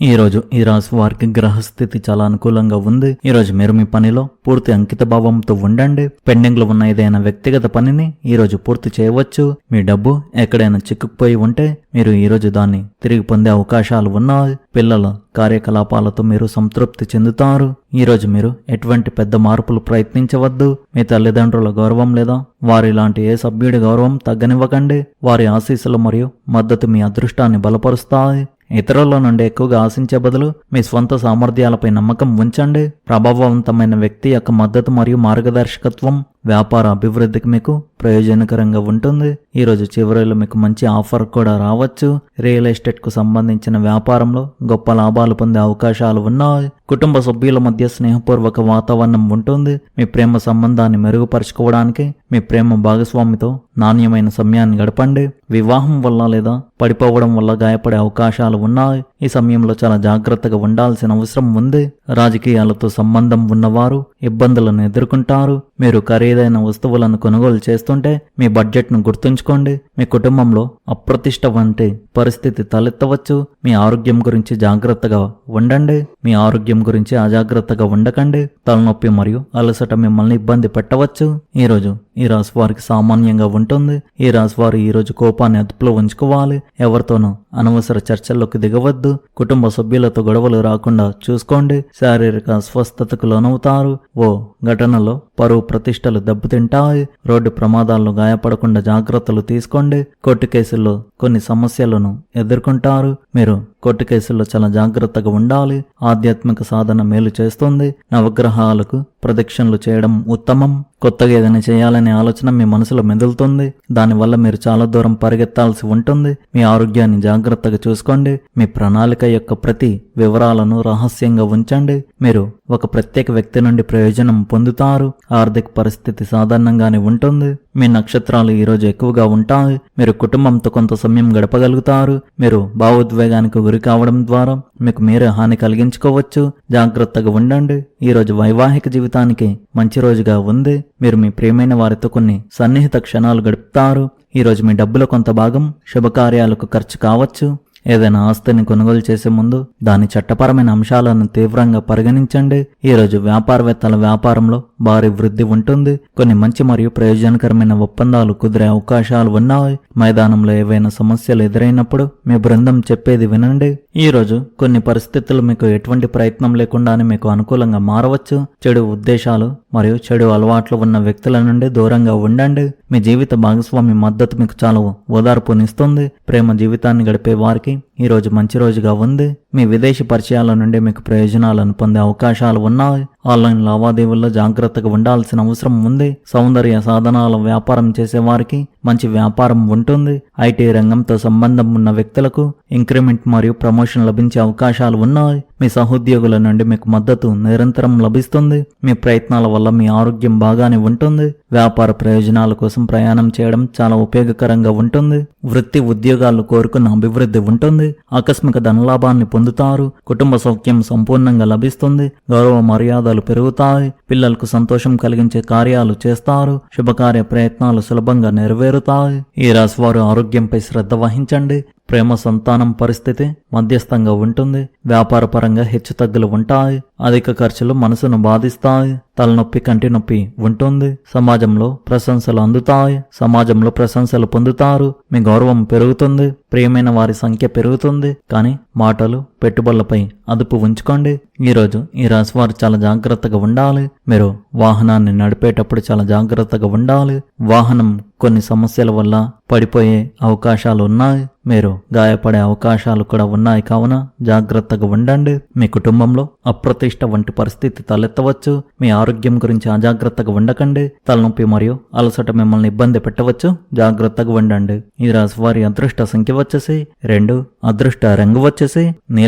ఈ రోజు ఈ రాశి వారికి గ్రహస్థితి చాలా అనుకూలంగా ఉంది. ఈరోజు మీరు మీ పనిలో పూర్తి అంకిత భావంతో ఉండండి. పెండింగ్లో ఉన్న ఏదైనా వ్యక్తిగత పనిని ఈరోజు పూర్తి చేయవచ్చు. మీ డబ్బు ఎక్కడైనా చిక్కుకుపోయి ఉంటే మీరు ఈరోజు దాన్ని తిరిగి పొందే అవకాశాలు ఉన్నాయి. పిల్లల కార్యకలాపాలతో మీరు సంతృప్తి చెందుతారు. ఈరోజు మీరు ఎటువంటి పెద్ద మార్పులు ప్రయత్నించవద్దు. మీ తల్లిదండ్రుల గౌరవం లేదా వారి లాంటి ఏ సభ్యుడి గౌరవం తగ్గనివ్వకండి. వారి ఆశీస్సులు మరియు మద్దతు మీ అదృష్టాన్ని బలపరుస్తాయి. ఇతరుల నుండి ఎక్కువగా ఆశించే బదులు మీ స్వంత సామర్థ్యాలపై నమ్మకం ఉంచండి. ప్రభావవంతమైన వ్యక్తి యొక్క మద్దతు మరియు మార్గదర్శకత్వం వ్యాపార అభివృద్ధికి మీకు ప్రయోజనకరంగా ఉంటుంది. ఈరోజు చివరిలో మీకు మంచి ఆఫర్ కూడా రావచ్చు. రియల్ ఎస్టేట్కు సంబంధించిన వ్యాపారంలో గొప్ప లాభాలు పొందే అవకాశాలు ఉన్నాయి. కుటుంబ సభ్యుల మధ్య స్నేహపూర్వక వాతావరణం ఉంటుంది. మీ ప్రేమ సంబంధాన్ని మెరుగుపరచుకోవడానికి మీ ప్రేమ భాగస్వామితో నాణ్యమైన సమయాన్ని గడపండి. వివాహం వల్ల లేదా పడిపోవడం వల్ల గాయపడే అవకాశాలు ఉన్నాయి. ఈ సమయంలో చాలా జాగ్రత్తగా ఉండాల్సిన అవసరం ఉంది. రాజకీయాలతో సంబంధం ఉన్నవారు ఇబ్బందులను ఎదుర్కొంటారు. మీరు ఖరీదైన వస్తువులను కొనుగోలు చేస్తుంటే మీ బడ్జెట్ను గుర్తుంచుకోండి. మీ కుటుంబంలో అప్రతిష్ట వంటి పరిస్థితి తలెత్తవచ్చు. మీ ఆరోగ్యం గురించి జాగ్రత్తగా ఉండండి. మీ ఆరోగ్యం గురించి అజాగ్రత్తగా ఉండకండి. తలనొప్పి మరియు అలసట మిమ్మల్ని ఇబ్బంది పెట్టవచ్చు. ఈరోజు ఈ రాశి వారికి సామాన్యంగా ఉంటుంది. ఈ రాశి వారు ఈ రోజు కోపాన్ని అదుపులో ఉంచుకోవాలి. ఎవరితోనూ అనవసర చర్చల్లోకి దిగవద్దు. కుటుంబ సభ్యులతో గొడవలు రాకుండా చూసుకోండి. శారీరక అస్వస్థతకు లోనవుతారు. ఓ ఘటనలో పరువు ప్రతిష్టలు దెబ్బతింటాయి. రోడ్డు ప్రమాదాలను గాయపడకుండా జాగ్రత్తలు తీసుకోండి. కోర్టు కేసుల్లో కొన్ని సమస్యలను ఎదుర్కొంటారు. మీరు కోర్టు కేసుల్లో చాలా జాగ్రత్తగా ఉండాలి. ఆధ్యాత్మిక సాధన మేలు చేస్తుంది. నవగ్రహాలకు ప్రదక్షిణలు చేయడం ఉత్తమం. కొత్తగా ఏదైనా చేయాలనే ఆలోచన మీ మనసులో మెదులుతుంది. దానివల్ల మీరు చాలా దూరం పరిగెత్తాల్సి ఉంటుంది. మీ ఆరోగ్యాన్ని జాగ్రత్తగా చూసుకోండి. మీ ప్రణాళిక యొక్క ప్రతి వివరాలను రహస్యంగా ఉంచండి. మీరు ఒక ప్రత్యేక వ్యక్తి నుండి ప్రయోజనం పొందుతారు. ఆర్థిక పరిస్థితి సాధారణంగానే ఉంటుంది. మీ నక్షత్రాలు ఈరోజు ఎక్కువగా ఉంటాయి. మీరు కుటుంబంతో కొంత సమయం గడపగలుగుతారు. మీరు భావోద్వేగానికి గురి కావడం ద్వారా మీకు మీరే హాని కలిగించుకోవచ్చు. జాగ్రత్తగా ఉండండి. ఈ రోజు వైవాహిక జీవితానికి మంచి రోజుగా ఉంది. మీరు మీ ప్రియమైన వారితో కొన్ని సన్నిహిత క్షణాలు గడుపుతారు. ఈరోజు మీ డబ్బులో కొంత భాగం శుభకార్యాలకు ఖర్చు కావచ్చు. ఏదైనా ఆస్తిని కొనుగోలు చేసే ముందు దాని చట్టపరమైన అంశాలను తీవ్రంగా పరిగణించండి. ఈ రోజు వ్యాపారవేత్తల వ్యాపారంలో భారీ వృద్ధి ఉంటుంది. కొన్ని మంచి మరియు ప్రయోజనకరమైన ఒప్పందాలు కుదిరే అవకాశాలు ఉన్నాయి. మైదానంలో ఏవైనా సమస్యలు ఎదురైనప్పుడు మీ బృందం చెప్పేది వినండి. ఈ రోజు కొన్ని పరిస్థితులు మీకు ఎటువంటి ప్రయత్నం లేకుండానే మీకు అనుకూలంగా మారవచ్చు. చెడు ఉద్దేశాలు మరియు చెడు అలవాట్లు ఉన్న వ్యక్తుల నుండి దూరంగా ఉండండి. మీ జీవిత భాగస్వామి మద్దతు మీకు చాలా ఓదార్పునిస్తుంది. ప్రేమ జీవితాన్ని గడిపే వారికి ఈ ఈరోజు మంచి రోజుగా ఉంది. మీ విదేశీ పరిచయాల నుండి మీకు ప్రయోజనాలను పొందే అవకాశాలు ఉన్నాయి. ఆన్లైన్ లావాదేవీల్లో జాగ్రత్తగా ఉండాల్సిన అవసరం ఉంది. సౌందర్య సాధనాల వ్యాపారం చేసే వారికి మంచి వ్యాపారం ఉంటుంది. ఐటీ రంగంతో సంబంధం ఉన్న వ్యక్తులకు ఇంక్రిమెంట్ మరియు ప్రమోషన్ లభించే అవకాశాలు ఉన్నాయి. మీ సహోద్యోగుల నుండి మీకు మద్దతు నిరంతరం లభిస్తుంది. మీ ప్రయత్నాల వల్ల మీ ఆరోగ్యం బాగానే ఉంటుంది. వ్యాపార ప్రయోజనాల కోసం ప్రయాణం చేయడం చాలా ఉపయోగకరంగా ఉంటుంది. వృత్తి ఉద్యోగాలు కోరుకున్న అభివృద్ధి ఉంటుంది. ఆకస్మిక ధనలాభాన్ని పొందుతారు. కుటుంబ సౌఖ్యం సంపూర్ణంగా లభిస్తుంది. గౌరవ మర్యాదలు పెరుగుతాయి. పిల్లలకు సంతోషం కలిగించే కార్యాలు చేస్తారు. శుభకార్య ప్రయత్నాలు సులభంగా నెరవేరుతాయి. ఈ రాశి వారు ఆరోగ్యంపై శ్రద్ధ వహించండి. ప్రేమ సంతానం పరిస్థితి మధ్యస్థంగా ఉంటుంది. వ్యాపారపరంగా హెచ్చుతగ్గులు ఉంటాయి. అధిక ఖర్చులు మనసును బాధిస్తాయి. తలనొప్పి కంటి నొప్పి ఉంటుంది. సమాజంలో ప్రశంసలు అందుతాయి. సమాజంలో ప్రశంసలు పొందుతారు. మీ గౌరవం పెరుగుతుంది. ప్రియమైన వారి సంఖ్య పెరుగుతుంది. కానీ మాటలు పెట్టుబడులపై అదుపు ఉంచుకోండి. ఈరోజు ఈ రాశివారు చాలా జాగ్రత్తగా ఉండాలి. మీరు వాహనాన్ని నడిపేటప్పుడు చాలా జాగ్రత్తగా ఉండాలి. వాహనం కొన్ని సమస్యల వల్ల పడిపోయే అవకాశాలు ఉన్నాయి. మీరు గాయపడే అవకాశాలు కూడా ఉన్నాయి కావున జాగ్రత్తగా ఉండండి. మీ కుటుంబంలో అప్రతిష్ట వంటి పరిస్థితి తలెత్తవచ్చు. మీ ఆరోగ్యం గురించి అజాగ్రత్తగా ఉండకండి. తలనొప్పి మరియు అలసట మిమ్మల్ని ఇబ్బంది పెట్టవచ్చు. జాగ్రత్తగా ఉండండి. ఈ రాశి వారి అదృష్ట సంఖ్య వచ్చేసి రెండు అదృష్ట రంగు వచ్చేసి నీలం.